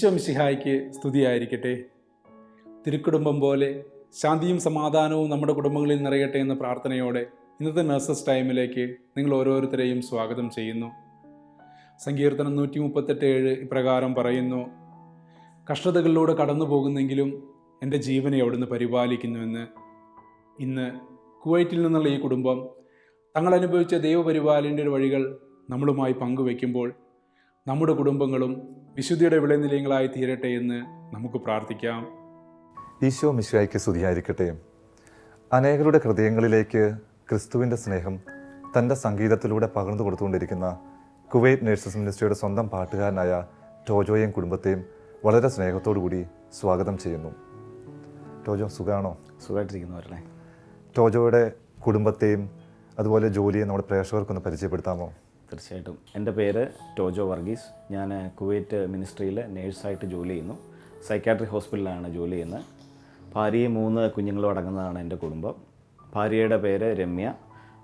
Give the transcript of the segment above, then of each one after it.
ഈശോ മിശിഹായ്ക്ക് സ്തുതിയായിരിക്കട്ടെ. തിരുക്കുടുംബം പോലെ ശാന്തിയും സമാധാനവും നമ്മുടെ കുടുംബങ്ങളിൽ നിറയട്ടെ എന്ന പ്രാർത്ഥനയോടെ ഇന്നത്തെ നഴ്സസ് ടൈമിലേക്ക് നിങ്ങൾ ഓരോരുത്തരെയും സ്വാഗതം ചെയ്യുന്നു. സങ്കീർത്തനം നൂറ്റി മുപ്പത്തെട്ട് ഏഴ് ഇപ്രകാരം പറയുന്നു കഷ്ടതകളിലൂടെ കടന്നു പോകുന്നെങ്കിലും എന്റെ ജീവനെ അവിടുന്ന് പരിപാലിക്കുന്നുവെന്ന്. ഇന്ന് കുവൈറ്റിൽ നിന്നുള്ള ഈ കുടുംബം തങ്ങൾ അനുഭവിച്ച ദൈവപരിപാലന്റെ വഴികൾ നമ്മളുമായി പങ്കുവെക്കുമ്പോൾ നമ്മുടെ കുടുംബങ്ങളും വിശുദ്ധിയുടെ വിളനിലയങ്ങളായി തീരട്ടെ എന്ന് നമുക്ക് പ്രാർത്ഥിക്കാം. ഈശോ മിശിഹായ്ക്ക് സ്തുതിയായിരിക്കട്ടെ. അനേകരുടെ ഹൃദയങ്ങളിലേക്ക് ക്രിസ്തുവിന്റെ സ്നേഹം തന്റെ സംഗീതത്തിലൂടെ പകർന്നു കൊടുത്തുകൊണ്ടിരിക്കുന്ന കുവൈറ്റ് നേഴ്സസ് മിനിസ്ട്രിയുടെ സ്വന്തം പാട്ടുകാരനായ ടോജോയും കുടുംബത്തെയും വളരെ സ്നേഹത്തോടു കൂടി സ്വാഗതം ചെയ്യുന്നു. ടോജോ സുഖാണോ? സുഖമായിട്ടിരിക്കുന്നവരല്ലേ ടോജോയുടെ കുടുംബത്തെയും അതുപോലെ ജോലിയെ നമ്മുടെ പ്രേക്ഷകർക്കൊന്ന് പരിചയപ്പെടുത്താമോ? തീർച്ചയായിട്ടും. എന്റെ പേര് ടോജോ വർഗീസ്. ഞാൻ കുവൈറ്റ് മിനിസ്ട്രിയിൽ നേഴ്സായിട്ട് ജോലി ചെയ്യുന്നു. സൈക്കാട്രി ഹോസ്പിറ്റലിലാണ് ജോലി ചെയ്യുന്നത്. ഭാര്യയും മൂന്ന് കുഞ്ഞുങ്ങളും അടങ്ങുന്നതാണ് എന്റെ കുടുംബം. ഭാര്യയുടെ പേര് രമ്യ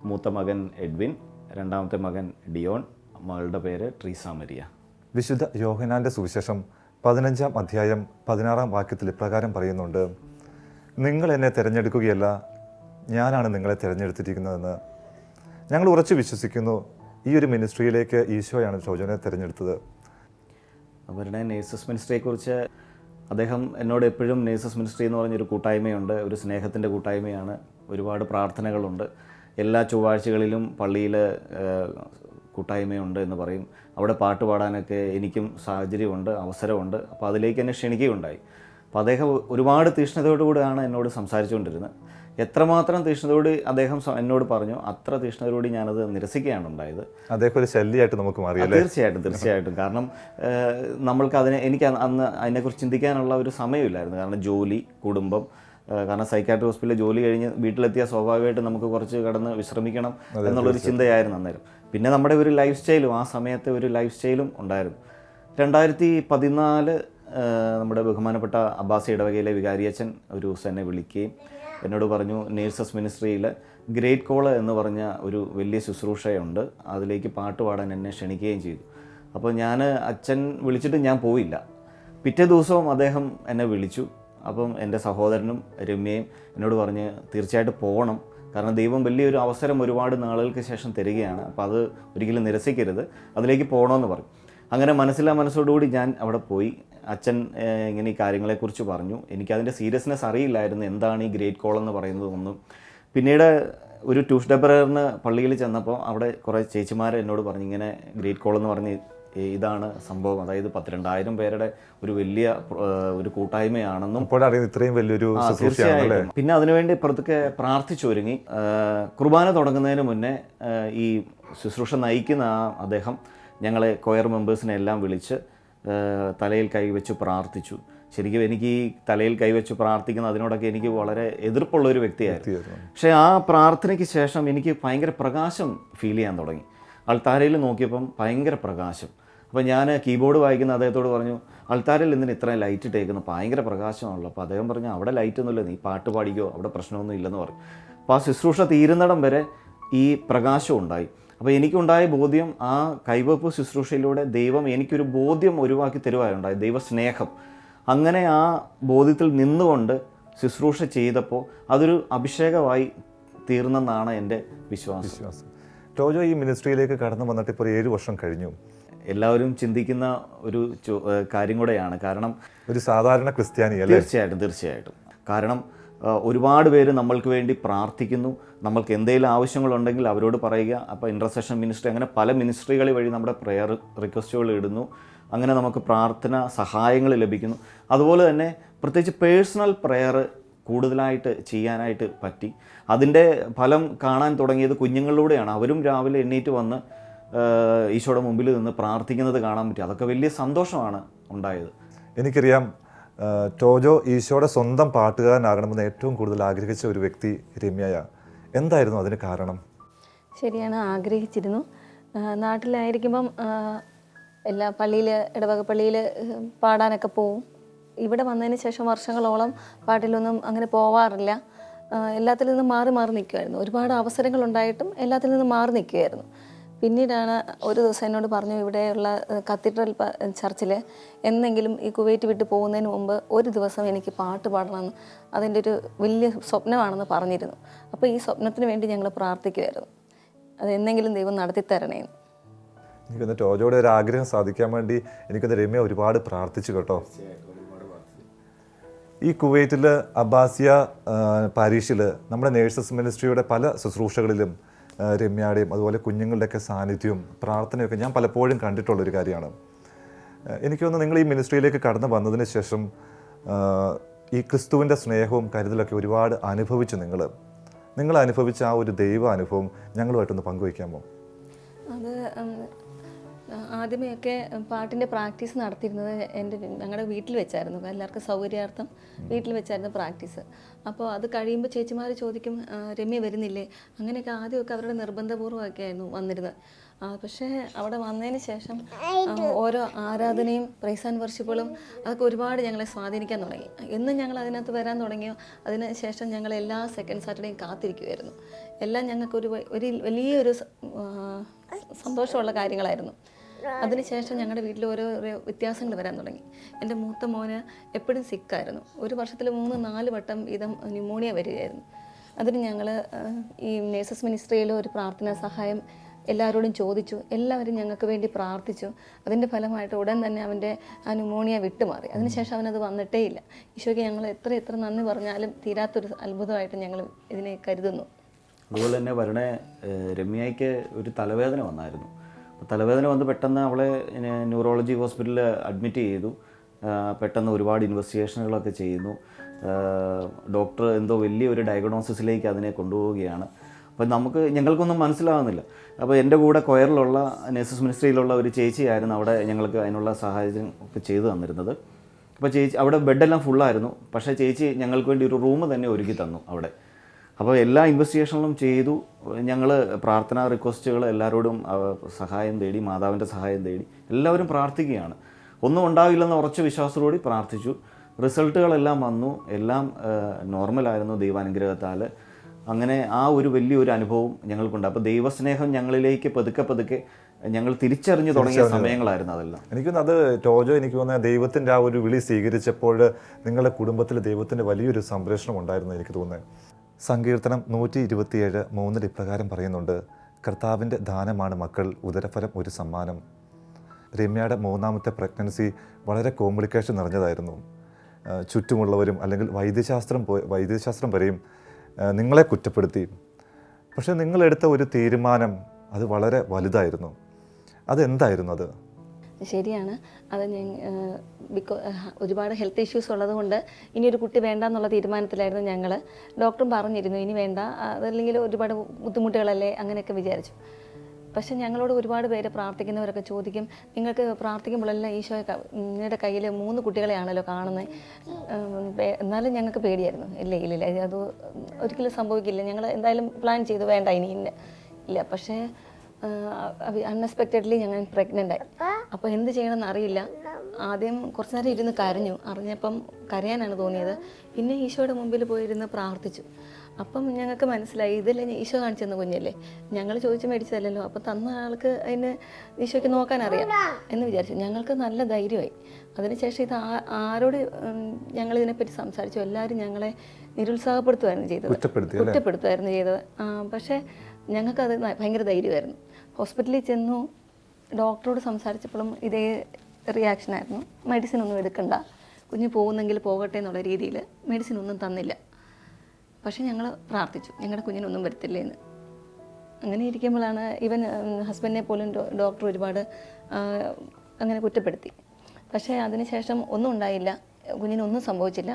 മൂത്ത മകൻ എഡ്വിൻ രണ്ടാമത്തെ മകൻ ഡിയോൺ മകളുടെ പേര് ട്രീസാമരിയ വിശുദ്ധ യോഹനാന്റെ സുവിശേഷം പതിനഞ്ചാം അധ്യായം പതിനാറാം വാക്യത്തിൽ ഇപ്രകാരം പറയുന്നുണ്ട് നിങ്ങൾ എന്നെ തിരഞ്ഞെടുക്കുകയല്ല ഞാനാണ് നിങ്ങളെ തിരഞ്ഞെടുത്തിരിക്കുന്നതെന്ന്. ഞങ്ങൾ ഉറച്ചു വിശ്വസിക്കുന്നു ഈ ഒരു മിനിസ്ട്രിയിലേക്ക് ഈശോയാണ് ചോജനെ തിരഞ്ഞെടുത്തത്. അവരുടെ നേഴ്സസ് മിനിസ്ട്രിയെക്കുറിച്ച് അദ്ദേഹം എന്നോട് എപ്പോഴും നേഴ്സസ് മിനിസ്ട്രി എന്ന് പറഞ്ഞൊരു കൂട്ടായ്മയുണ്ട്. ഒരു സ്നേഹത്തിന്റെ കൂട്ടായ്മയാണ്. ഒരുപാട് പ്രാർത്ഥനകളുണ്ട്. എല്ലാ ചൊവ്വാഴ്ചകളിലും പള്ളിയിൽ കൂട്ടായ്മയുണ്ട് എന്ന് പറയും. അവിടെ പാട്ട് പാടാനൊക്കെ എനിക്കും സാഹചര്യമുണ്ട് അവസരമുണ്ട്. അപ്പോൾ അതിലേക്ക് എന്നെ ക്ഷണിക്കുകയുണ്ടായി. അപ്പോൾ അദ്ദേഹം ഒരുപാട് തീഷ്ണതയോടുകൂടിയാണ് എന്നോട് സംസാരിച്ചുകൊണ്ടിരുന്നത്. എത്രമാത്രം തീഷ്ണതയോട് അദ്ദേഹം എന്നോട് പറഞ്ഞു അത്ര തീഷ്ണതയോട് ഞാനത് നിരസിക്കുകയാണ് ഉണ്ടായത്. അദ്ദേഹം ഒരു ശല്യമായിട്ട് നമുക്ക് മാറി തീർച്ചയായിട്ടും തീർച്ചയായിട്ടും. കാരണം നമ്മൾക്ക് അതിനെ എനിക്ക് അന്ന് അന്ന് അതിനെക്കുറിച്ച് ചിന്തിക്കാനുള്ള ഒരു സമയമില്ലായിരുന്നു. കാരണം ജോലി കുടുംബം കാരണം സൈക്കാട്രി ഹോസ്പിറ്റലിൽ ജോലി കഴിഞ്ഞ് വീട്ടിലെത്തിയ സ്വാഭാവികമായിട്ട് നമുക്ക് കുറച്ച് കടന്ന് വിശ്രമിക്കണം എന്നുള്ളൊരു ചിന്തയായിരുന്നു അന്നേരം. പിന്നെ നമ്മുടെ ഒരു ലൈഫ് സ്റ്റൈലും ആ സമയത്തെ ഒരു ലൈഫ് സ്റ്റൈലും ഉണ്ടായിരുന്നു. രണ്ടായിരത്തി പതിനാല് നമ്മുടെ ബഹുമാനപ്പെട്ട അബ്ബാസി ഇടവകയിലെ വികാരിയച്ഛൻ ഒരു ദിവസം എന്നെ വിളിക്കുകയും എന്നോട് പറഞ്ഞു നേഴ്സസ് മിനിസ്ട്രിയിൽ ഗ്രേറ്റ് കോൾ എന്ന് പറഞ്ഞ ഒരു വലിയ ശുശ്രൂഷയുണ്ട്. അതിലേക്ക് പാട്ട് പാടാൻ എന്നെ ക്ഷണിക്കുകയും ചെയ്തു. അപ്പോൾ ഞാൻ അച്ഛൻ വിളിച്ചിട്ട് ഞാൻ പോയില്ല. പിറ്റേ ദിവസവും അദ്ദേഹം എന്നെ വിളിച്ചു. അപ്പം എന്റെ സഹോദരനും രമ്യയും എന്നോട് പറഞ്ഞ് തീർച്ചയായിട്ടും പോകണം. കാരണം ദൈവം വലിയൊരു അവസരം ഒരുപാട് നാളുകൾക്ക് ശേഷം തരികയാണ്. അപ്പോൾ അത് ഒരിക്കലും നിരസിക്കരുത്. അതിലേക്ക് പോകണമെന്ന് പറഞ്ഞു. അങ്ങനെ മനസ്സിലാ മനസ്സോടുകൂടി ഞാൻ അവിടെ പോയി. അച്ഛൻ ഇങ്ങനെ ഈ കാര്യങ്ങളെക്കുറിച്ച് പറഞ്ഞു. എനിക്കതിന്റെ സീരിയസ്നെസ് അറിയില്ലായിരുന്നു എന്താണ് ഈ ഗ്രേറ്റ് കോൾ എന്ന് പറയുന്നത് ഒന്നും. പിന്നീട് ഒരു ട്യൂസ്ഡേ പ്രയറിന് പള്ളിയിൽ ചെന്നപ്പോൾ അവിടെ കുറേ ചേച്ചിമാർ എന്നോട് പറഞ്ഞു ഇങ്ങനെ ഗ്രേറ്റ് കോൾ എന്ന് പറഞ്ഞ് ഇതാണ് സംഭവം. അതായത് പത്തിരണ്ടായിരം പേരുടെ ഒരു വലിയ ഒരു കൂട്ടായ്മയാണെന്നും ഇത്രയും വലിയൊരു തീർച്ചയായിട്ടും. പിന്നെ അതിനുവേണ്ടി ഇപ്പുറത്തൊക്കെ പ്രാർത്ഥിച്ചൊരുങ്ങി കുർബാന തുടങ്ങുന്നതിന് മുന്നേ ഈ ശുശ്രൂഷ നയിക്കുന്ന ആ അദ്ദേഹം ഞങ്ങളെ കൊയർ മെമ്പേഴ്സിനെ എല്ലാം വിളിച്ച് തലയിൽ കൈവച്ച് പ്രാർത്ഥിച്ചു. ശരിക്കും എനിക്ക് ഈ തലയിൽ കൈവച്ച് പ്രാർത്ഥിക്കുന്ന അതിനോടൊക്കെ എനിക്ക് വളരെ എതിർപ്പുള്ള ഒരു വ്യക്തിയായിരുന്നു. പക്ഷേ ആ പ്രാർത്ഥനയ്ക്ക് ശേഷം എനിക്ക് ഭയങ്കര പ്രകാശം ഫീൽ ചെയ്യാൻ തുടങ്ങി. അൾത്താരയിൽ നോക്കിയപ്പം ഭയങ്കര പ്രകാശം. അപ്പോൾ ഞാൻ കീബോർഡ് വായിക്കുന്ന അദ്ദേഹത്തോട് പറഞ്ഞു അൾത്താരയിൽ എന്തിന് ഇത്രയും ലൈറ്റ് ഇട്ടേക്കുന്നു? ഭയങ്കര പ്രകാശമാണല്ലോ. അപ്പോൾ അദ്ദേഹം പറഞ്ഞു അവിടെ ലൈറ്റ് ഒന്നുമില്ല. നീ പാട്ട് പാടിക്കോ? അവിടെ പ്രശ്നമൊന്നും ഇല്ലെന്ന് പറഞ്ഞു. അപ്പോൾ ആ ശുശ്രൂഷ തീരുന്നിടം വരെ ഈ പ്രകാശം ഉണ്ടായി. അപ്പോൾ എനിക്കുണ്ടായ ബോധ്യം ആ കൈവപ്പ് ശുശ്രൂഷയിലൂടെ ദൈവം എനിക്കൊരു ബോധ്യം ഒഴിവാക്കി തരുവാനുണ്ടായി ദൈവസ്നേഹം. അങ്ങനെ ആ ബോധ്യത്തിൽ നിന്നുകൊണ്ട് ശുശ്രൂഷ ചെയ്തപ്പോൾ അതൊരു അഭിഷേകമായി തീർന്നെന്നാണ് എന്റെ വിശ്വാസം. വിശ്വാസം. ടോജോ ഈ മിനിസ്ട്രിയിലേക്ക് കടന്നു വന്നിട്ട് ഇപ്പോൾ ഏഴ് വർഷം കഴിഞ്ഞു. എല്ലാവരും ചിന്തിക്കുന്ന ഒരു കാര്യം കൂടെയാണ്. കാരണം ഒരു സാധാരണ ക്രിസ്ത്യാനി തീർച്ചയായിട്ടും തീർച്ചയായിട്ടും. കാരണം ഒരുപാട് പേര് നമ്മൾക്ക് വേണ്ടി പ്രാർത്ഥിക്കുന്നു. നമ്മൾക്ക് എന്തെങ്കിലും ആവശ്യങ്ങളുണ്ടെങ്കിൽ അവരോട് പറയുക. അപ്പോൾ ഇന്റർസെഷൻ മിനിസ്ട്രി അങ്ങനെ പല മിനിസ്ട്രികൾ വഴി നമ്മുടെ പ്രെയർ റിക്വസ്റ്റുകൾ ഇടുന്നു. അങ്ങനെ നമുക്ക് പ്രാർത്ഥന സഹായങ്ങൾ ലഭിക്കുന്നു. അതുപോലെ തന്നെ പ്രത്യേകിച്ച് പേഴ്സണൽ പ്രെയർ കൂടുതലായിട്ട് ചെയ്യാനായിട്ട് പറ്റി. അതിന്റെ ഫലം കാണാൻ തുടങ്ങിയത് കുഞ്ഞുങ്ങളിലൂടെയാണ്. അവരും രാവിലെ എണ്ണീറ്റ് വന്ന് ഈശോയുടെ മുമ്പിൽ നിന്ന് പ്രാർത്ഥിക്കുന്നത് കാണാൻ പറ്റി. അതൊക്കെ വലിയ സന്തോഷമാണ് ഉണ്ടായത്. എനിക്കറിയാം ടോജോ ഈശോയുടെ സ്വന്തം പാട്ടുകാരനാകണമെന്ന് ഏറ്റവും കൂടുതൽ ആഗ്രഹിച്ച ഒരു വ്യക്തി രമ്യയ. എന്തായിരുന്നു അതിന് കാരണം? ശരിയാണ് ആഗ്രഹിച്ചിരുന്നു. നാട്ടിലായിരിക്കുമ്പം എല്ലാ പള്ളിയിൽ ഇടവക പള്ളിയിൽ പാടാനൊക്കെ പോവും. ഇവിടെ വന്നതിന് ശേഷം വർഷങ്ങളോളം പാട്ടിലൊന്നും അങ്ങനെ പോവാറില്ല. എല്ലാത്തിൽ നിന്നും മാറി മാറി നിൽക്കുമായിരുന്നു ഒരുപാട് അവസരങ്ങളുണ്ടായിട്ടും എല്ലാത്തിൽ നിന്നും മാറി നിൽക്കുമായിരുന്നു പിന്നീടാണ് ഒരു ദിവസം എന്നോട് പറഞ്ഞു ഇവിടെയുള്ള കത്തീഡ്രൽ ചർച്ചിൽ എന്നെങ്കിലും ഈ കുവൈറ്റ് വിട്ട് പോകുന്നതിന് മുമ്പ് ഒരു ദിവസം എനിക്ക് പാട്ട് പാടണമെന്ന് അതിന്റെ ഒരു വലിയ സ്വപ്നമാണെന്ന് പറഞ്ഞിരുന്നു. അപ്പോൾ ഈ സ്വപ്നത്തിന് വേണ്ടി ഞങ്ങൾ പ്രാർത്ഥിക്കുമായിരുന്നു അത് എന്നെങ്കിലും ദൈവം നടത്തി തരണേ എന്ന്. എനിക്കൊന്ന് ടോജോയുടെ ഒരു ആഗ്രഹം സാധിക്കാൻ വേണ്ടി എനിക്കൊന്ന് രമ്യ ഒരുപാട് പ്രാർത്ഥിച്ചു കേട്ടോ. ഈ കുവൈറ്റിൽ അബ്ബാസിയ പാരീഷിൽ നമ്മുടെ നേഴ്സസ് മിനിസ്ട്രിയുടെ പല ശുശ്രൂഷകളിലും രമ്യയുടെയും അതുപോലെ കുഞ്ഞുങ്ങളുടെയൊക്കെ സാന്നിധ്യവും പ്രാർത്ഥനയൊക്കെ ഞാൻ പലപ്പോഴും കണ്ടിട്ടുള്ളൊരു കാര്യമാണ്. എനിക്ക് തോന്നുന്നു നിങ്ങൾ ഈ മിനിസ്ട്രിയിലേക്ക് കടന്നു വന്നതിന് ശേഷം ഈ ക്രിസ്തുവിന്റെ സ്നേഹവും കരുതലൊക്കെ ഒരുപാട് അനുഭവിച്ചു നിങ്ങൾ. നിങ്ങൾ അനുഭവിച്ച ആ ഒരു ദൈവ അനുഭവം ഞങ്ങളുമായിട്ടൊന്ന് പങ്കുവയ്ക്കാമോ? അത് ആദ്യമേയൊക്കെ പാട്ടിന്റെ പ്രാക്ടീസ് നടത്തിയിരുന്നത് എന്റെ ഞങ്ങളുടെ വീട്ടിൽ വെച്ചായിരുന്നു. എല്ലാവർക്കും സൗകര്യാർത്ഥം വീട്ടിൽ വെച്ചായിരുന്നു പ്രാക്ടീസ്. അപ്പോൾ അത് കഴിയുമ്പോൾ ചേച്ചിമാർ ചോദിക്കും "ആ, രമ്യ വരുന്നില്ലേ? അങ്ങനെയൊക്കെ ആദ്യമൊക്കെ അവരുടെ നിർബന്ധപൂർവമൊക്കെ ആയിരുന്നു വന്നിരുന്നത്. പക്ഷേ അവിടെ വന്നതിന് ശേഷം ഓരോ ആരാധനയും പ്രൈസ് ആൻഡ് വർഷിപ്പുകളും അതൊക്കെ ഒരുപാട് ഞങ്ങളെ സ്വാധീനിക്കാൻ തുടങ്ങി. എന്നും ഞങ്ങൾ അതിനകത്ത് വരാൻ തുടങ്ങിയോ അതിന് ശേഷം ഞങ്ങൾ എല്ലാ സെക്കൻഡ് സാറ്റർഡേയും കാത്തിരിക്കുമായിരുന്നു എല്ലാം ഞങ്ങൾക്കൊരു ഒരു വലിയൊരു സന്തോഷമുള്ള കാര്യങ്ങളായിരുന്നു. അതിനുശേഷം ഞങ്ങളുടെ വീട്ടിൽ ഓരോ വ്യത്യാസങ്ങൾ വരാൻ തുടങ്ങി. എന്റെ മൂത്ത മോന് എപ്പോഴും സിക്കായിരുന്നു. ഒരു വർഷത്തിൽ മൂന്ന് നാല് വട്ടം വീതം ന്യൂമോണിയ വരികയായിരുന്നു. അതിന് ഞങ്ങൾ ഈ നേഴ്സസ് മിനിസ്ട്രിയിൽ ഒരു പ്രാർത്ഥനാ സഹായം എല്ലാവരോടും ചോദിച്ചു. എല്ലാവരും ഞങ്ങൾക്ക് വേണ്ടി പ്രാർത്ഥിച്ചു. അതിന്റെ ഫലമായിട്ട് ഉടൻ തന്നെ അവന്റെ ആ ന്യൂമോണിയ വിട്ടുമാറി. അതിനുശേഷം അവനത് വന്നിട്ടേ ഇല്ല. ഈശോയ്ക്ക് ഞങ്ങൾ എത്ര എത്ര നന്ദി പറഞ്ഞാലും തീരാത്തൊരു അത്ഭുതമായിട്ട് ഞങ്ങൾ ഇതിനെ കരുതുന്നു. അതുപോലെ തന്നെ വരണേ രമ്യയ്ക്ക് ഒരു തലവേദന വന്നായിരുന്നു. തലവേദന വന്ന് പെട്ടെന്ന് അവളെ ന്യൂറോളജി ഹോസ്പിറ്റലിൽ അഡ്മിറ്റ് ചെയ്തു. പെട്ടെന്ന് ഒരുപാട് ഇൻവെസ്റ്റിഗേഷനുകളൊക്കെ ചെയ്യുന്നു. ഡോക്ടർ എന്തോ വലിയൊരു ഡയഗ്നോസിസിലേക്ക് അതിനെ കൊണ്ടുപോവുകയാണ്. അപ്പം നമുക്ക് ഞങ്ങൾക്കൊന്നും മനസ്സിലാവുന്നില്ല. അപ്പോൾ എന്റെ കൂടെ കൊയറിലുള്ള നേഴ്സസ് മിനിസ്ട്രിയിലുള്ള ഒരു ചേച്ചിയായിരുന്നു അവിടെ ഞങ്ങൾക്ക് അതിനുള്ള സഹായം ഒക്കെ ചെയ്തു തന്നിരുന്നത്. അപ്പോൾ ചേച്ചി അവിടെ ബെഡെല്ലാം ഫുള്ളായിരുന്നു പക്ഷേ ചേച്ചി ഞങ്ങൾക്ക് വേണ്ടി ഒരു റൂം തന്നെ ഒരുക്കി തന്നു അവിടെ. അപ്പോൾ എല്ലാ ഇൻവെസ്റ്റിഗേഷനിലും ചെയ്തു. ഞങ്ങൾ പ്രാർത്ഥനാ റിക്വസ്റ്റുകൾ എല്ലാവരോടും സഹായം തേടി മാതാവിന്റെ സഹായം തേടി എല്ലാവരും പ്രാർത്ഥിക്കുകയാണ്. ഒന്നും ഉണ്ടാവില്ലെന്ന് ഉറച്ച വിശ്വാസത്തോടെ പ്രാർത്ഥിച്ചു. റിസൾട്ടുകളെല്ലാം വന്നു. എല്ലാം നോർമലായിരുന്നു ദൈവാനുഗ്രഹത്താൽ. അങ്ങനെ ആ ഒരു വലിയൊരു അനുഭവം ഞങ്ങൾക്കുണ്ട്. അപ്പോൾ ദൈവസ്നേഹം ഞങ്ങളിലേക്ക് പതുക്കെ പതുക്കെ ഞങ്ങൾ തിരിച്ചറിഞ്ഞു തുടങ്ങിയ സമയങ്ങളായിരുന്നു അതെല്ലാം. എനിക്ക് അത് ടോജോ എനിക്ക് തോന്നുന്ന ദൈവത്തിന്റെ ആ ഒരു വിളി സ്വീകരിച്ചപ്പോൾ നിങ്ങളുടെ കുടുംബത്തിൽ ദൈവത്തിന്റെ വലിയൊരു സംരക്ഷണം ഉണ്ടായിരുന്നു എനിക്ക് തോന്നുന്നത്. സങ്കീർത്തനം നൂറ്റി ഇരുപത്തിയേഴ് മൂന്നിൽ ഇപ്രകാരം പറയുന്നുണ്ട് കർത്താവിന്റെ ദാനമാണ് മക്കൾ ഉദരഫലം ഒരു സമ്മാനം. രമ്യയുടെ മൂന്നാമത്തെ പ്രഗ്നൻസി വളരെ കോംപ്ലിക്കേഷൻ നിറഞ്ഞതായിരുന്നു. ചുറ്റുമുള്ളവരും അല്ലെങ്കിൽ വൈദ്യശാസ്ത്രം പോ വൈദ്യശാസ്ത്രം വരെയും നിങ്ങളെ കുറ്റപ്പെടുത്തി. പക്ഷേ നിങ്ങളെടുത്ത ഒരു തീരുമാനം അത് വളരെ വലുതായിരുന്നു. അതെന്തായിരുന്നു അത്? ശരിയാണ്. അത് ഞാൻ ബിക്കോ ഒരുപാട് ഹെൽത്ത് ഇഷ്യൂസ് ഉള്ളതുകൊണ്ട് ഇനി ഒരു കുട്ടി വേണ്ട എന്നുള്ള തീരുമാനത്തിലായിരുന്നു ഞങ്ങൾ ഡോക്ടറും പറഞ്ഞിരുന്നു ഇനി വേണ്ട. അതല്ലെങ്കിൽ ഒരുപാട് ബുദ്ധിമുട്ടുകളല്ലേ അങ്ങനെയൊക്കെ വിചാരിച്ചു. പക്ഷെ ഞങ്ങളോട് ഒരുപാട് പേര് പ്രാർത്ഥിക്കുന്നവരൊക്കെ ചോദിക്കും നിങ്ങൾക്ക് പ്രാർത്ഥിക്കുമ്പോഴെല്ലാം ഈശോ നിങ്ങളുടെ കയ്യിൽ മൂന്ന് കുട്ടികളെയാണല്ലോ കാണുന്നത് എന്നാലും ഞങ്ങൾക്ക് പേടിയായിരുന്നു. ഇല്ല ഇല്ല അത് ഒരിക്കലും സംഭവിക്കില്ല. ഞങ്ങൾ എന്തായാലും പ്ലാൻ ചെയ്തു വേണ്ട ഇനി ഇല്ല പക്ഷേ അൺഎക്സ്പെക്റ്റഡ്ലി ഞങ്ങൾ പ്രഗ്നന്റ് ആയി. അപ്പോൾ എന്ത് ചെയ്യണമെന്ന് അറിയില്ല. ആദ്യം കുറച്ച് നേരം ഇരുന്ന് കരഞ്ഞു. അറിഞ്ഞപ്പം കരയാനാണ് തോന്നിയത്. പിന്നെ ഈശോയുടെ മുമ്പിൽ പോയിരുന്ന് പ്രാർത്ഥിച്ചു. അപ്പം ഞങ്ങൾക്ക് മനസ്സിലായി ഇതല്ലേ ഈശോ കാണിച്ചെന്ന കുഞ്ഞല്ലേ? ഞങ്ങൾ ചോദിച്ച് മേടിച്ചതല്ലല്ലോ. അപ്പം തന്ന ആൾക്ക് അതിന് ഈശോയ്ക്ക് നോക്കാൻ അറിയാം എന്ന് വിചാരിച്ചു. ഞങ്ങൾക്ക് നല്ല ധൈര്യമായി. അതിനുശേഷം ഇത് ആ- ആരോട് ഞങ്ങൾ ഇതിനെപ്പറ്റി സംസാരിച്ചു. എല്ലാവരും ഞങ്ങളെ നിരുത്സാഹപ്പെടുത്തുമായിരുന്നു ചെയ്തത്? കുറ്റപ്പെടുത്തുമായിരുന്നു ചെയ്തത്. പക്ഷേ ഞങ്ങൾക്കത് ഭയങ്കര ധൈര്യമായിരുന്നു. ഹോസ്പിറ്റലിൽ ചെന്നു ഡോക്ടറോട് സംസാരിച്ചപ്പോഴും ഇതേ റിയാക്ഷൻ ആയിരുന്നു. മെഡിസിൻ ഒന്നും എടുക്കണ്ട. കുഞ്ഞ് പോകുന്നെങ്കിൽ പോകട്ടെ എന്നുള്ള രീതിയിൽ മെഡിസിൻ ഒന്നും തന്നില്ല. പക്ഷേ ഞങ്ങൾ പ്രാർത്ഥിച്ചു. ഞങ്ങളുടെ കുഞ്ഞിനൊന്നും വരത്തില്ലേ എന്ന് അങ്ങനെ ഇരിക്കുമ്പോഴാണ് ഇവൻ ഹസ്ബൻഡിനെ പോലും ഡോക്ടർ ഒരുപാട് അങ്ങനെ കുറ്റപ്പെടുത്തി. പക്ഷേ അതിനുശേഷം ഒന്നും ഉണ്ടായില്ല. കുഞ്ഞിനൊന്നും സംഭവിച്ചില്ല.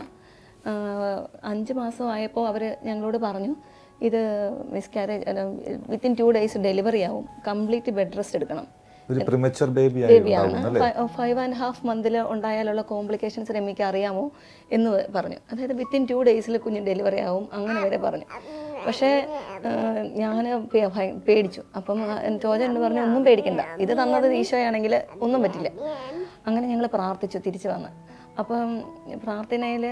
അഞ്ച് മാസമായപ്പോൾ അവർ ഞങ്ങളോട് പറഞ്ഞു ഇത് miscarriage within two days delivery ആവും. കംപ്ലീറ്റ് ബെഡ് റെസ്റ്റ് എടുക്കണം. ഒരു പ്രിമച്ചർ ബേബി ബേബിയാണ് ഫൈവ് ആൻഡ് ഹാഫ് മന്തിൽ ഉണ്ടായാലുള്ള കോംപ്ലിക്കേഷൻസ് രമ്യക്ക് അറിയാമോ എന്ന് പറഞ്ഞു. അതായത് വിത്തിൻ ടു ഡേയ്സിൽ കുഞ്ഞ് ഡെലിവറി ആവും അങ്ങനെ വരെ പറഞ്ഞു. പക്ഷേ ഞാൻ പേടിച്ചു. അപ്പം ടോജൻ എന്ന് പറഞ്ഞു ഒന്നും പേടിക്കണ്ട. ഇത് തന്നത് ഈശോയാണെങ്കിൽ ഒന്നും പറ്റില്ല. അങ്ങനെ ഞങ്ങൾ പ്രാർത്ഥിച്ചു തിരിച്ചു വന്ന്. അപ്പം പ്രാർത്ഥനയിൽ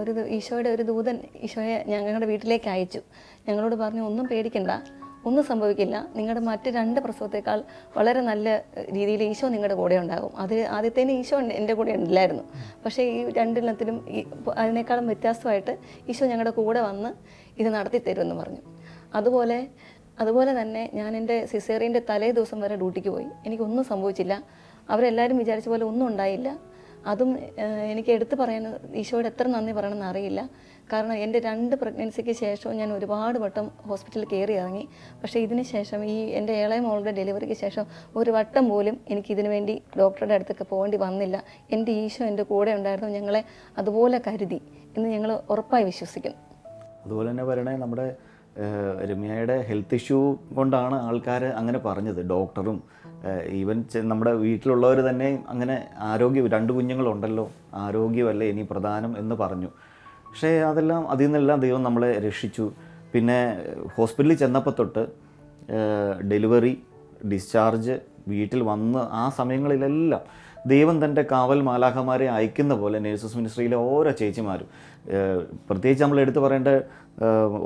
ഒരു ഈശോയുടെ ഒരു ദൂതൻ ഈശോയെ ഞങ്ങളുടെ വീട്ടിലേക്ക് അയച്ചു. ഞങ്ങളോട് പറഞ്ഞു ഒന്നും പേടിക്കണ്ട ഒന്നും സംഭവിക്കില്ല. നിങ്ങളുടെ മറ്റ് രണ്ട് പ്രസവത്തേക്കാൾ വളരെ നല്ല രീതിയിൽ ഈശോ നിങ്ങളുടെ കൂടെ ഉണ്ടാകും. അത് ആദ്യത്തേന് ഈശോ എന്റെ കൂടെ ഉണ്ടല്ലായിരുന്നു പക്ഷേ ഈ രണ്ടെണ്ണത്തിലും അതിനേക്കാളും വ്യത്യാസമായിട്ട് ഈശോ ഞങ്ങളുടെ കൂടെ വന്ന് ഇത് നടത്തി തരുമെന്ന് പറഞ്ഞു. അതുപോലെ അതുപോലെ തന്നെ ഞാൻ എന്റെ സിസേറിയന്റെ തലേ ദിവസം വരെ ഡ്യൂട്ടിക്ക് പോയി. എനിക്കൊന്നും സംഭവിച്ചില്ല. അവരെല്ലാവരും വിചാരിച്ച പോലെ ഒന്നും ഉണ്ടായില്ല. അതും എനിക്ക് എടുത്തു പറയാൻ ഈശോയോട് എത്ര നന്ദി പറയണമെന്ന് അറിയില്ല. കാരണം എന്റെ രണ്ട് പ്രഗ്നൻസിക്ക് ശേഷവും ഞാൻ ഒരുപാട് വട്ടം ഹോസ്പിറ്റലിൽ കയറി ഇറങ്ങി. പക്ഷേ ഇതിന് ശേഷം ഈ എന്റെ ഏളയ മോളുടെ ഡെലിവറിക്ക് ശേഷം ഒരു വട്ടം പോലും എനിക്ക് ഇതിനു വേണ്ടി ഡോക്ടറുടെ അടുത്തൊക്കെ പോകേണ്ടി വന്നില്ല. എന്റെ ഈശോ എന്റെ കൂടെ ഉണ്ടായിരുന്നു ഞങ്ങളെ അതുപോലെ കരുതി എന്ന് ഞങ്ങൾ ഉറപ്പായി വിശ്വസിക്കുന്നു. അതുപോലെ തന്നെ പറയണേ നമ്മുടെ രമ്യയുടെ ഹെൽത്ത് ഇഷ്യൂ കൊണ്ടാണ് ആൾക്കാർ അങ്ങനെ പറഞ്ഞത്. ഡോക്ടറും ഈവൻ നമ്മുടെ വീട്ടിലുള്ളവർ തന്നെ അങ്ങനെ ആരോഗ്യം രണ്ട് കുഞ്ഞുങ്ങളുണ്ടല്ലോ ആരോഗ്യമല്ലേ ഇനി പ്രധാനം എന്ന് പറഞ്ഞു. പക്ഷേ അതെല്ലാം അതിൽ നിന്നെല്ലാം ദൈവം നമ്മളെ രക്ഷിച്ചു. പിന്നെ ഹോസ്പിറ്റലിൽ ചെന്നപ്പോൾ തൊട്ട് ഡെലിവറി ഡിസ്ചാർജ് വീട്ടിൽ വന്ന് ആ സമയങ്ങളിലെല്ലാം ദൈവം തന്റെ കാവൽ മാലാഖമാരെ അയക്കുന്ന പോലെ നേഴ്സസ് മിനിസ്ട്രിയിലെ ഓരോ ചേച്ചിമാരും പ്രത്യേകിച്ച് നമ്മൾ എടുത്തു പറയേണ്ട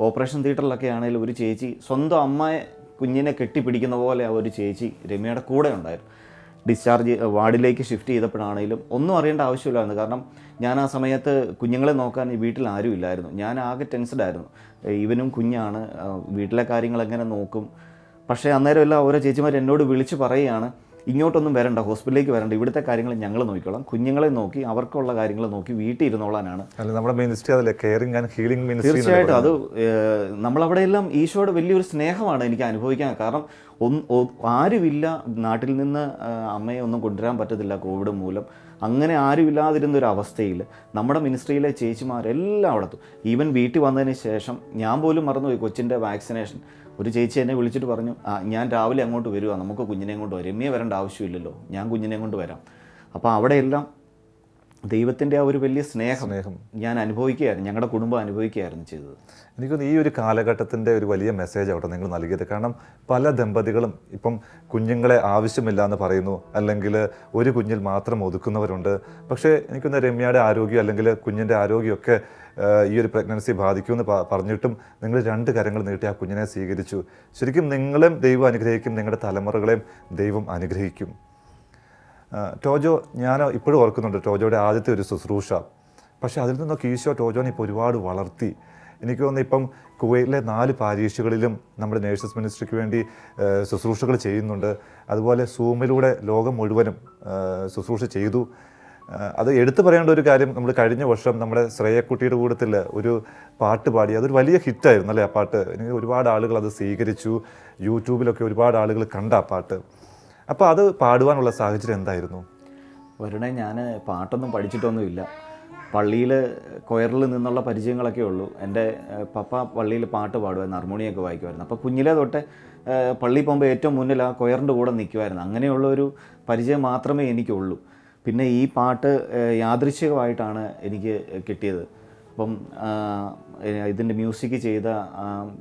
ഓപ്പറേഷൻ തിയേറ്ററിലൊക്കെ ആണെങ്കിലും ഒരു ചേച്ചി സ്വന്തം അമ്മയെ കുഞ്ഞിനെ കെട്ടിപ്പിടിക്കുന്ന പോലെ ആ ഒരു ചേച്ചി രമ്യയുടെ കൂടെ ഉണ്ടായിരുന്നു. ഡിസ്ചാർജ് വാർഡിലേക്ക് ഷിഫ്റ്റ് ചെയ്തപ്പോഴാണെങ്കിലും ഒന്നും അറിയേണ്ട ആവശ്യമില്ലായിരുന്നു. കാരണം ഞാൻ ആ സമയത്ത് കുഞ്ഞുങ്ങളെ നോക്കാൻ വീട്ടിൽ ആരും ഇല്ലായിരുന്നു. ഞാൻ ആകെ ടെൻസ്ഡ് ആയിരുന്നു. ഇവനും കുഞ്ഞാണ്. വീട്ടിലെ കാര്യങ്ങൾ എങ്ങനെ നോക്കും? പക്ഷേ അന്നേരം ഓരോ ചേച്ചിമാർ എന്നോട് വിളിച്ച് പറയുകയാണ്. ഇങ്ങോട്ടൊന്നും വരണ്ട ഹോസ്പിറ്റലിലേക്ക് വരണ്ട ഇവിടുത്തെ കാര്യങ്ങൾ ഞങ്ങൾ നോക്കിക്കോളാം. കുഞ്ഞുങ്ങളെ നോക്കി അവർക്കുള്ള കാര്യങ്ങൾ നോക്കി വീട്ടിൽ ഇരുന്നോളാനാണ്. നമ്മുടെ മിനിസ്ട്രി അതല്ലേ കെയറിംഗ് ആൻഡ് ഹീലിംഗ് മിനിസ്ട്രി തീർച്ചയായിട്ടും അത് നമ്മളവിടെയെല്ലാം ഈശോയുടെ വലിയൊരു സ്നേഹമാണ് എനിക്ക് അനുഭവിക്കാൻ. കാരണം ഒന്ന് ആരുമില്ല നാട്ടിൽ നിന്ന് അമ്മയെ ഒന്നും കൊണ്ടുവരാൻ പറ്റത്തില്ല കോവിഡ് മൂലം. അങ്ങനെ ആരുമില്ലാതിരുന്ന ഒരു അവസ്ഥയിൽ നമ്മുടെ മിനിസ്ട്രിയിലെ ചേച്ചിമാരെല്ലാം അവിടെ. ഈവൻ വീട്ടിൽ വന്നതിന് ശേഷം ഞാൻ പോലും മറന്നുപോയി കൊച്ചിന്റെ വാക്സിനേഷൻ ഒരു ചേച്ചി എന്നെ വിളിച്ചിട്ട് പറഞ്ഞു "ആ, ഞാൻ രാവിലെ അങ്ങോട്ട് വരുവാ നമുക്ക് കുഞ്ഞിനെയും കൊണ്ട് വരാം. രമ്യ വരേണ്ട ആവശ്യമില്ലല്ലോ ഞാൻ കുഞ്ഞിനെയും കൊണ്ട് വരാം. അപ്പോൾ അവിടെയെല്ലാം ദൈവത്തിന്റെ ആ ഒരു വലിയ സ്നേഹം സ്നേഹം. ഞാൻ അനുഭവിക്കുകയായിരുന്നു. ഞങ്ങളുടെ കുടുംബം അനുഭവിക്കുകയായിരുന്നു ചെയ്തത്. എനിക്കൊന്ന് ഈ ഒരു കാലഘട്ടത്തിന്റെ ഒരു വലിയ മെസ്സേജ് അവിടെ നിങ്ങൾ നൽകിയത്. കാരണം പല ദമ്പതികളും ഇപ്പം കുഞ്ഞുങ്ങളെ ആവശ്യമില്ല എന്ന് പറയുന്നു. അല്ലെങ്കിൽ ഒരു കുഞ്ഞിൽ മാത്രം ഒതുക്കുന്നവരുണ്ട്. പക്ഷേ എനിക്കൊന്ന് രമ്യയുടെ ആരോഗ്യം അല്ലെങ്കിൽ കുഞ്ഞിന്റെ ആരോഗ്യമൊക്കെ ഈ ഒരു പ്രഗ്നൻസി ബാധിക്കുമെന്ന് പറഞ്ഞിട്ടും നിങ്ങൾ രണ്ട് കരങ്ങൾ നീട്ടി ആ കുഞ്ഞിനെ സ്വീകരിച്ചു. ശരിക്കും നിങ്ങളെയും ദൈവം അനുഗ്രഹിക്കും. നിങ്ങളുടെ തലമുറകളെയും ദൈവം അനുഗ്രഹിക്കും. ടോജോ ഞാൻ ഇപ്പോഴും ഓർക്കുന്നുണ്ട് ടോജോയുടെ ആദ്യത്തെ ഒരു ശുശ്രൂഷ. പക്ഷേ അതിൽ നിന്നൊക്കെ ഈശോ ടോജോനെ ഇപ്പോൾ ഒരുപാട് വളർത്തി. എനിക്ക് തോന്നുന്നു ഇപ്പം കുവൈറ്റിലെ നാല് പാരീഷുകളിലും നമ്മുടെ നേഴ്സസ് മിനിസ്ട്രിക്ക് വേണ്ടി ശുശ്രൂഷകൾ ചെയ്യുന്നുണ്ട്. അതുപോലെ സൂമിലൂടെ ലോകം മുഴുവനും ശുശ്രൂഷ ചെയ്തു. അത് എടുത്തു പറയേണ്ട ഒരു കാര്യം നമ്മൾ കഴിഞ്ഞ വർഷം നമ്മുടെ ശ്രേയക്കുട്ടിയുടെ കൂട്ടത്തിൽ ഒരു പാട്ട് പാടി അതൊരു വലിയ ഹിറ്റായിരുന്നു അല്ലേ ആ പാട്ട്? എനിക്ക് ഒരുപാട് ആളുകൾ അത് സ്വീകരിച്ചു. യൂട്യൂബിലൊക്കെ ഒരുപാട് ആളുകൾ കണ്ട ആ പാട്ട്. അപ്പോൾ അത് പാടുവാനുള്ള സാഹചര്യം എന്തായിരുന്നു? വരണേ ഞാൻ പാട്ടൊന്നും പഠിച്ചിട്ടൊന്നുമില്ല. പള്ളിയിൽ കൊയറിൽ നിന്നുള്ള പരിചയങ്ങളൊക്കെ ഉള്ളൂ. എന്റെ പപ്പ പള്ളിയിൽ പാട്ട് പാടുമായിരുന്നു ഹാർമോണിയൊക്കെ വായിക്കുമായിരുന്നു. അപ്പോൾ കുഞ്ഞിലേ തൊട്ട് പള്ളി പോകുമ്പോൾ ഏറ്റവും മുന്നിൽ ആ കൊയറിന്റെ കൂടെ നിൽക്കുമായിരുന്നു. അങ്ങനെയുള്ള ഒരു പരിചയം മാത്രമേ എനിക്കുള്ളൂ. പിന്നെ ഈ പാട്ട് യാദൃശ്ചികമായിട്ടാണ് എനിക്ക് കിട്ടിയത്. അപ്പം ഇതിന്റെ മ്യൂസിക് ചെയ്ത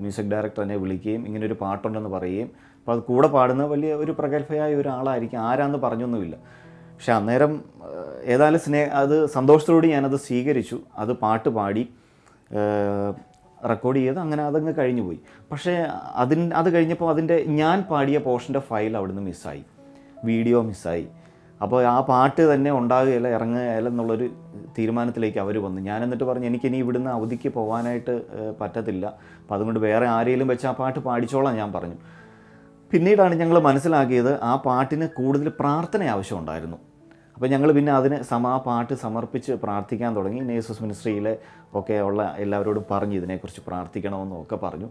മ്യൂസിക് ഡയറക്ടർ എന്നെ വിളിക്കുകയും ഇങ്ങനൊരു പാട്ടുണ്ടെന്ന് പറയുകയും അപ്പോൾ അത് കൂടെ പാടുന്ന വലിയ ഒരു പ്രഗത്ഭയായ ഒരാളായിരിക്കും. ആരാന്ന് പറഞ്ഞൊന്നുമില്ല. പക്ഷെ അന്നേരം ഏതായാലും സ്നേഹ അത് സന്തോഷത്തോടെ ഞാനത് സ്വീകരിച്ചു. അത് പാട്ട് പാടി റെക്കോർഡ് ചെയ്ത് അങ്ങനെ അതങ്ങ് കഴിഞ്ഞു പോയി പക്ഷേ അതിൻ അത് കഴിഞ്ഞപ്പോൾ അതിന്റെ ഞാൻ പാടിയ പോർഷന്റെ ഫയൽ അവിടുന്ന് മിസ്സായി. വീഡിയോ മിസ്സായി. അപ്പോൾ ആ പാട്ട് തന്നെ ഉണ്ടാകുകയില്ല ഇറങ്ങുകയില്ല എന്നുള്ളൊരു തീരുമാനത്തിലേക്ക് അവർ വന്നു. ഞാൻ എന്നിട്ട് പറഞ്ഞു എനിക്കിനി ഇവിടുന്ന് അവധിക്ക് പോകാനായിട്ട് പറ്റത്തില്ല. അപ്പോൾ അതുകൊണ്ട് വേറെ ആരെങ്കിലും വെച്ച് ആ പാട്ട് പാടിച്ചോളാം ഞാൻ പറഞ്ഞു. പിന്നീടാണ് ഞങ്ങൾ മനസ്സിലാക്കിയത് ആ പാട്ടിന് കൂടുതൽ പ്രാർത്ഥന ആവശ്യമുണ്ടായിരുന്നു. അപ്പോൾ ഞങ്ങൾ പിന്നെ അതിന് സമാ പാട്ട് സമർപ്പിച്ച് പ്രാർത്ഥിക്കാൻ തുടങ്ങി. നേഴ്സസ് മിനിസ്ട്രിയിലെ ഒക്കെ ഉള്ള എല്ലാവരോടും പറഞ്ഞു ഇതിനെക്കുറിച്ച് പ്രാർത്ഥിക്കണമെന്നും ഒക്കെ പറഞ്ഞു.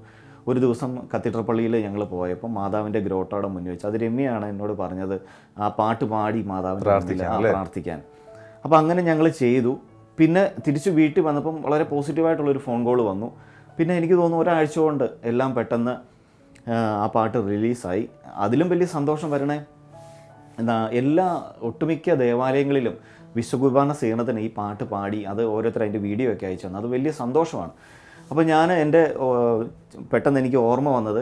ഒരു ദിവസം കത്തീഡ്രൽ പള്ളിയിൽ ഞങ്ങൾ പോയപ്പോൾ മാതാവിന്റെ ഗ്രോട്ടോടെ മുന്നിൽ വെച്ച് അത് രമ്യയാണ് എന്നോട് പറഞ്ഞത്. ആ പാട്ട് പാടി മാതാവിന്റെ പ്രാർത്ഥിക്കാൻ അപ്പോൾ അങ്ങനെ ഞങ്ങൾ ചെയ്തു. പിന്നെ തിരിച്ച് വീട്ടിൽ വന്നപ്പം വളരെ പോസിറ്റീവായിട്ടുള്ളൊരു ഫോൺ കോൾ വന്നു. പിന്നെ എനിക്ക് തോന്നുന്നു ഒരാഴ്ച കൊണ്ട് എല്ലാം പെട്ടെന്ന് ആ, പാട്ട് റിലീസായി. അതിലും വലിയ സന്തോഷം വരണേ. എന്താ എല്ലാ ഒട്ടുമിക്ക ദേവാലയങ്ങളിലും വിശ്വകുർബാന സീണത്തിന് ഈ പാട്ട് പാടി അത് ഓരോരുത്തർ അതിന്റെ വീഡിയോ ഒക്കെ അയച്ചു തന്നു. അത് വലിയ സന്തോഷമാണ്. അപ്പോൾ ഞാൻ എന്റെ പെട്ടെന്ന് എനിക്ക് ഓർമ്മ വന്നത്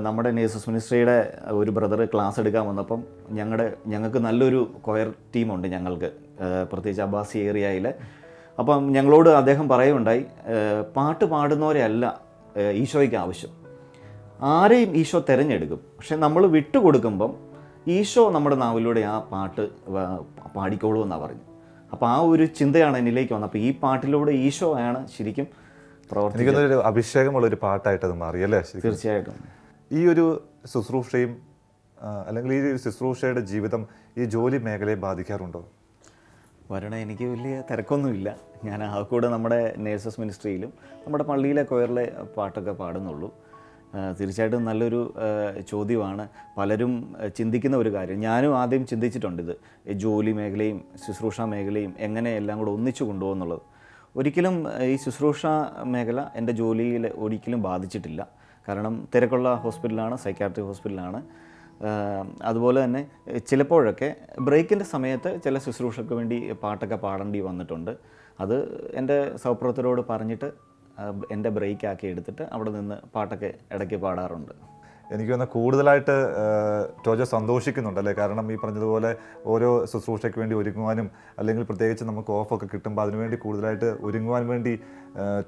നമ്മുടെ നേഴ്സസ് മിനിസ്ട്രിയുടെ ഒരു ബ്രദർ ക്ലാസ് എടുക്കാൻ വന്നപ്പം ഞങ്ങളുടെ ഞങ്ങൾക്ക് നല്ലൊരു കൊയർ ടീമുണ്ട് ഞങ്ങൾക്ക് പ്രത്യേകിച്ച് അബ്ബാസി ഏരിയയിൽ അപ്പം ഞങ്ങളോട് അദ്ദേഹം പറയുകയുണ്ടായി പാട്ട് പാടുന്നവരെ അല്ല ഏഹ്, ഈശോയ്ക്ക് ആവശ്യം. ആരെയും ഈശോ തിരഞ്ഞെടുക്കും. പക്ഷെ നമ്മൾ വിട്ടുകൊടുക്കുമ്പം ഈശോ നമ്മുടെ നാവിലൂടെ ആ പാട്ട് പാടിക്കോളൂ എന്നാണ് പറഞ്ഞു. അപ്പോൾ ആ ഒരു ചിന്തയാണ് എന്നിലേക്ക് വന്നത്. അപ്പോൾ ഈ പാട്ടിലൂടെ ഈശോ ആണ് ശരിക്കും പ്രവർത്തിക്കുന്നത്. ഒരു അഭിഷേകമുള്ള ഒരു പാട്ടായിട്ട് അത് മാറി അല്ലേ? തീർച്ചയായിട്ടും. ഈ ഒരു ശുശ്രൂഷയും അല്ലെങ്കിൽ ഈ ഒരു ശുശ്രൂഷയുടെ ജീവിതം ഈ ജോലി മേഖലയെ ബാധിക്കാറുണ്ടോ? വരണ എനിക്ക് വലിയ തിരക്കൊന്നുമില്ല. ഞാൻ ആ കൂടെ നമ്മുടെ നേഴ്സസ് മിനിസ്ട്രിയിലും നമ്മുടെ പള്ളിയിലെ കൊയറിലെ പാട്ടൊക്കെ പാടുന്നുള്ളൂ. തീർച്ചയായിട്ടും നല്ലൊരു ചോദ്യമാണ്. പലരും ചിന്തിക്കുന്ന ഒരു കാര്യം. ഞാനും ആദ്യം ചിന്തിച്ചിട്ടുണ്ട് ഇത് ജോലി മേഖലയും ശുശ്രൂഷ മേഖലയും എങ്ങനെ എല്ലാം കൂടെ ഒന്നിച്ചു കൊണ്ടുപോകുന്നുള്ളത്. ഒരിക്കലും ഈ ശുശ്രൂഷ മേഖല എന്റെ ജോലിയിൽ ഒരിക്കലും ബാധിച്ചിട്ടില്ല. കാരണം തിരക്കുള്ള ഹോസ്പിറ്റലാണ് സൈക്കാട്രി ഹോസ്പിറ്റലാണ്. അതുപോലെ തന്നെ ചിലപ്പോഴൊക്കെ ബ്രേക്കിന്റെ സമയത്ത് ചില ശുശ്രൂഷയ്ക്ക് വേണ്ടി പാട്ടൊക്കെ പാടേണ്ടി വന്നിട്ടുണ്ട്. അത് എന്റെ സൗപ്രവർത്തകരോട് പറഞ്ഞിട്ട് എന്റെ ബ്രേക്കാക്കി എടുത്തിട്ട് അവിടെ നിന്ന് പാട്ടൊക്കെ ഇടയ്ക്ക് പാടാറുണ്ട്. എനിക്ക് തന്നെ കൂടുതലായിട്ട് ടോജ സന്തോഷിക്കുന്നുണ്ട് അല്ലേ? കാരണം ഈ പറഞ്ഞതുപോലെ ഓരോ ശുശ്രൂഷയ്ക്ക് വേണ്ടി ഒരുങ്ങുവാനും അല്ലെങ്കിൽ പ്രത്യേകിച്ച് നമുക്ക് ഓഫൊക്കെ കിട്ടുമ്പോൾ അതിനുവേണ്ടി കൂടുതലായിട്ട് ഒരുങ്ങുവാൻ വേണ്ടി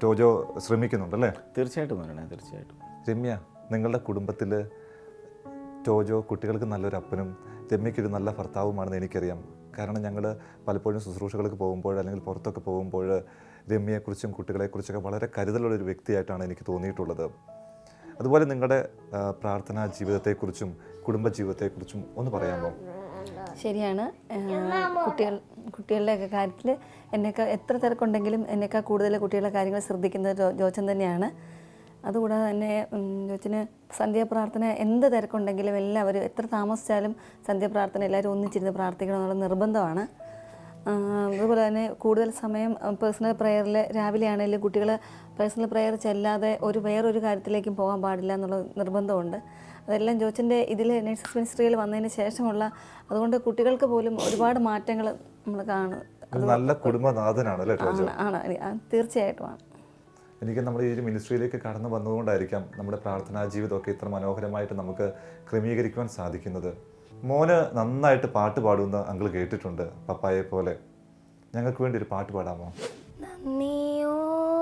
ടോജോ ശ്രമിക്കുന്നുണ്ട് അല്ലേ? തീർച്ചയായിട്ടും വരണേ തീർച്ചയായിട്ടും. രമ്യ നിങ്ങളുടെ കുടുംബത്തിൽ ടോജോ കുട്ടികൾക്ക് നല്ലൊരു അപ്പനും രമ്യയ്ക്കൊരു നല്ല ഭർത്താവുമാണെന്ന് എനിക്കറിയാം. കാരണം ഞങ്ങൾ പലപ്പോഴും ശുശ്രൂഷകൾക്ക് പോകുമ്പോൾ അല്ലെങ്കിൽ പുറത്തൊക്കെ പോകുമ്പോൾ രമ്യയെക്കുറിച്ചും കുട്ടികളെക്കുറിച്ചൊക്കെ വളരെ കരുതലുള്ള ഒരു വ്യക്തിയായിട്ടാണ് എനിക്ക് തോന്നിയിട്ടുള്ളത്. അതുപോലെ നിങ്ങളുടെ പ്രാർത്ഥനാ ജീവിതത്തെക്കുറിച്ചും കുടുംബജീവിതത്തെക്കുറിച്ചും ഒന്ന് പറയാമോ? ശരിയാണ്. കുട്ടികൾ കുട്ടികളുടെയൊക്കെ കാര്യത്തിൽ എന്നേക്കാൾ എത്ര തിരക്കുണ്ടെങ്കിലും എന്നേക്കാൾ കൂടുതൽ കുട്ടികളുടെ കാര്യങ്ങൾ ശ്രദ്ധിക്കുന്നത് ജോച്ചൻ തന്നെയാണ്. അതുകൂടാതെ തന്നെ ജോച്ചന് സന്ധ്യാപ്രാർത്ഥന എന്ത് തിരക്കുണ്ടെങ്കിലും എല്ലാവരും എത്ര താമസിച്ചാലും സന്ധ്യാപ്രാർത്ഥന എല്ലാവരും ഒന്നിച്ചിരുന്ന് പ്രാർത്ഥിക്കണം എന്നുള്ള നിർബന്ധമാണ്. അതുപോലെ തന്നെ കൂടുതൽ സമയം പേഴ്സണൽ പ്രെയറിൽ രാവിലെ ആണെങ്കിലും കുട്ടികൾ പേഴ്സണൽ പ്രെയർ ചെല്ലാതെ ഒരു വേറൊരു കാര്യത്തിലേക്കും പോകാൻ പാടില്ല എന്നുള്ള നിർബന്ധമുണ്ട്. അതെല്ലാം ജോച്ചന്റെ ഇതിൽ നേഴ്സസ് മിനിസ്ട്രിയിൽ വന്നതിന് ശേഷമുള്ള അതുകൊണ്ട് കുട്ടികൾക്ക് പോലും ഒരുപാട് മാറ്റങ്ങൾ നമ്മൾ കാണും. നല്ല കുടുംബനാഥനാണ് അല്ലേ ആണ് ആണ്. തീർച്ചയായിട്ടുമാണ് എനിക്ക് നമ്മൾ ഈ ഒരു മിനിസ്ട്രിയിലേക്ക് കടന്നു വന്നതുകൊണ്ടായിരിക്കാം നമ്മുടെ പ്രാർത്ഥനാ ജീവിതമൊക്കെ ഇത്ര മനോഹരമായിട്ട് നമുക്ക് ക്രമീകരിക്കുവാൻ സാധിക്കുന്നത്. മോന് നന്നായിട്ട് പാട്ട് പാടുമെന്ന് അങ്കിൾ കേട്ടിട്ടുണ്ട് പപ്പായെ പോലെ ഞങ്ങൾക്ക് വേണ്ടി ഒരു പാട്ട് പാടാമോ നന്ദിയോടെ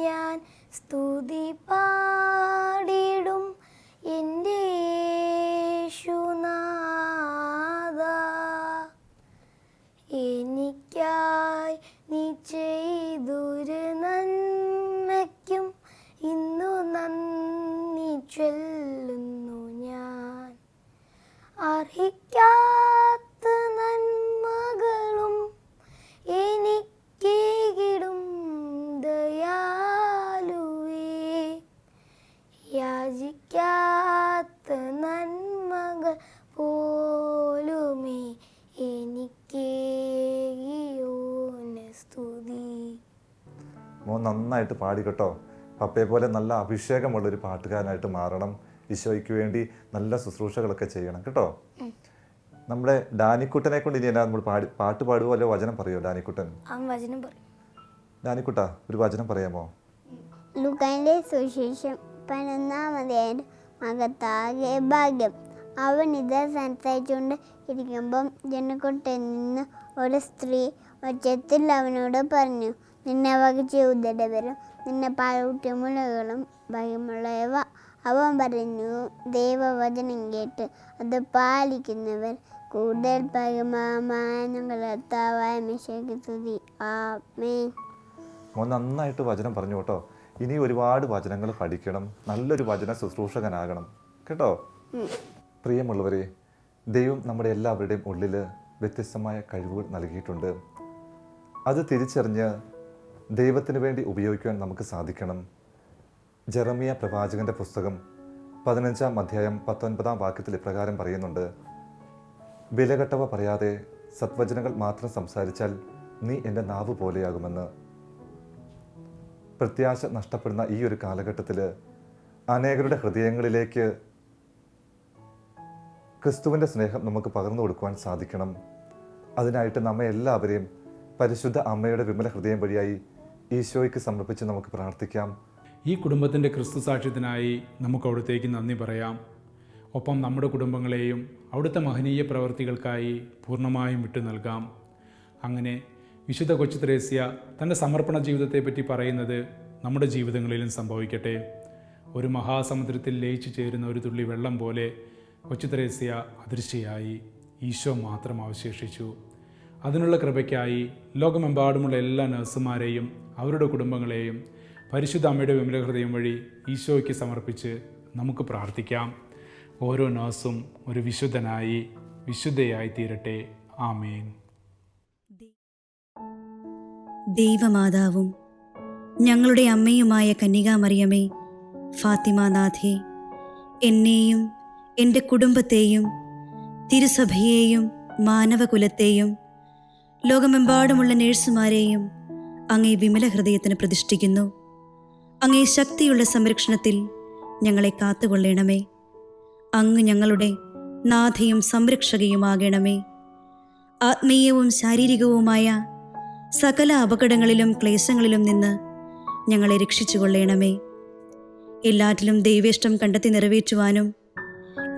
ഞാൻ സ്തുതി പാടിടും എന്റെ നന്നായിട്ട് പാടി കേട്ടോ പപ്പയെ പോലെ നല്ല അഭിഷേകമുള്ള ഒരു പാട്ടുകാരനായിട്ട് മാറണം. ഈശോയ്ക്ക് വേണ്ടി നല്ല ശുശ്രൂഷകളൊക്കെ ചെയ്യണം കേട്ടോ. നമ്മുടെ ഡാനിക്കുട്ടനെ കൊണ്ട് ഇനി എന്നാ നമ്മൾ പാടി പാട്ട് പാടുവോ അല്ലെ വചനം പറയുമോ ഡാനിക്കുട്ടൻ? ഡാനിക്കുട്ട ഒരു വചനം പറയാമോ? ലുക്കാന്റെ സുശേഷം പതിനൊന്നാമതേന്റെ മകത്താകെ ഭാഗ്യം. അവൻ ഇത് സംസാരിച്ചുകൊണ്ട് ഇരിക്കുമ്പം ജനക്കുട്ടൻ നിന്ന് ഒരു സ്ത്രീ ഒച്ചത്തിൽ അവനോട് പറഞ്ഞു നിന്നെ വകിച്ച ഉദരവരും നിന്നെ പാലൂട്ടിയ മുലകളും ഭയമുള്ളവ അവൻ പറഞ്ഞു ദൈവവചനം കേട്ട് അത് പാലിക്കുന്നവർ കൂടുതൽ പരമാമാനങ്ങളത്താവായ മിശയ്ക്ക് തുതി മോൻ നന്നായിട്ട് വചനം പറഞ്ഞു കേട്ടോ. ഇനി ഒരുപാട് വചനങ്ങൾ പഠിക്കണം. നല്ലൊരു വചന ശുശ്രൂഷകനാകണം. കേട്ടോ? പ്രിയമുള്ളവരെ ദൈവം നമ്മുടെ എല്ലാവരുടെയും ഉള്ളിൽ വ്യത്യസ്തമായ കഴിവുകൾ നൽകിയിട്ടുണ്ട്. അത് തിരിച്ചറിഞ്ഞ് ദൈവത്തിന് വേണ്ടി ഉപയോഗിക്കുവാൻ നമുക്ക് സാധിക്കണം. ജെറമിയ പ്രവാചകന്റെ പുസ്തകം പതിനഞ്ചാം അധ്യായം പത്തൊൻപതാം വാക്യത്തിൽ ഇപ്രകാരം പറയുന്നുണ്ട്. വിലകെട്ടവ പറയാതെ സത്വചനങ്ങൾ മാത്രം സംസാരിച്ചാൽ നീ എന്റെ നാവ് പോലെയാകുമെന്ന്. പ്രത്യാശ നഷ്ടപ്പെടുന്ന ഈ ഒരു കാലഘട്ടത്തിൽ അനേകരുടെ ഹൃദയങ്ങളിലേക്ക് ക്രിസ്തുവിന്റെ സ്നേഹം നമുക്ക് പകർന്നു കൊടുക്കുവാൻ സാധിക്കണം. അതിനായിട്ട് നമ്മെ എല്ലാവരെയും പരിശുദ്ധ അമ്മയുടെ വിമല ഹൃദയം വഴിയായി ഈശോയ്ക്ക് സമർപ്പിച്ച് നമുക്ക് പ്രാർത്ഥിക്കാം. ഈ കുടുംബത്തിന്റെ ക്രിസ്തു സാക്ഷ്യത്തിനായി നമുക്ക് അവിടത്തേക്ക് നന്ദി പറയാം. ഒപ്പം നമ്മുടെ കുടുംബങ്ങളെയും അവിടുത്തെ മഹനീയ പ്രവൃത്തികൾക്കായി പൂർണമായും വിട്ടു നൽകാം. അങ്ങനെ വിശുദ്ധ കൊച്ചു ത്രേസ്യ തന്റെ സമർപ്പണ ജീവിതത്തെപ്പറ്റി പറയുന്നത് നമ്മുടെ ജീവിതങ്ങളിലും സംഭവിക്കട്ടെ. ഒരു മഹാസമുദ്രത്തിൽ ലയിച്ചു ചേരുന്ന ഒരു തുള്ളി വെള്ളം പോലെ കൊച്ചു ത്രേസ്യ അദൃശ്യയായി ഈശോ മാത്രം അവശേഷിച്ചു. അതിനുള്ള കൃപയ്ക്കായി ലോകമെമ്പാടുമുള്ള എല്ലാ നഴ്സുമാരെയും അവരുടെ കുടുംബങ്ങളെയും പരിശുദ്ധ അമ്മയുടെ വിമലഹൃദയം വഴി ഈശോയ്ക്ക് സമർപ്പിച്ച് നമുക്ക് പ്രാർത്ഥിക്കാം. ഓരോ നഴ്സും ഒരു വിശുദ്ധനായി വിശുദ്ധയായി തീരട്ടെ ആമേൻ. ദൈവമാതാവും ഞങ്ങളുടെ അമ്മയുമായ കന്യകാമറിയമേ ഫാത്തിമാനാഥേ എന്നെയും എന്റെ കുടുംബത്തെയും തിരുസഭയെയും മാനവകുലത്തെയും ലോകമെമ്പാടുമുള്ള നേഴ്സുമാരെയും അങ്ങേ വിമല ഹൃദയത്തിന് പ്രതിഷ്ഠിക്കുന്നു. അങ്ങേ ശക്തിയുള്ള സംരക്ഷണത്തിൽ ഞങ്ങളെ കാത്തുകൊള്ളണമേ. അങ്ങ് ഞങ്ങളുടെ നാഥയും സംരക്ഷകയുമാകണമേ. ആത്മീയവും ശാരീരികവുമായ സകല അപകടങ്ങളിലും ക്ലേശങ്ങളിലും നിന്ന് ഞങ്ങളെ രക്ഷിച്ചുകൊള്ളണമേ. എല്ലാറ്റിലും ദൈവേഷ്ടം കണ്ടെത്തി നിറവേറ്റുവാനും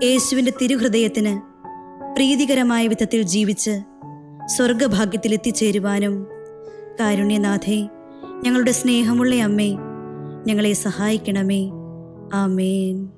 യേശുവിന്റെ തിരുഹൃദയത്തിന് പ്രീതികരമായ വിധത്തിൽ ജീവിച്ച് സ്വർഗഭാഗ്യത്തിൽ എത്തിച്ചേരുവാനും കാരുണ്യനാഥേ ഞങ്ങളുടെ സ്നേഹമുള്ള അമ്മേ ഞങ്ങളെ സഹായിക്കണമേ. ആമേൻ.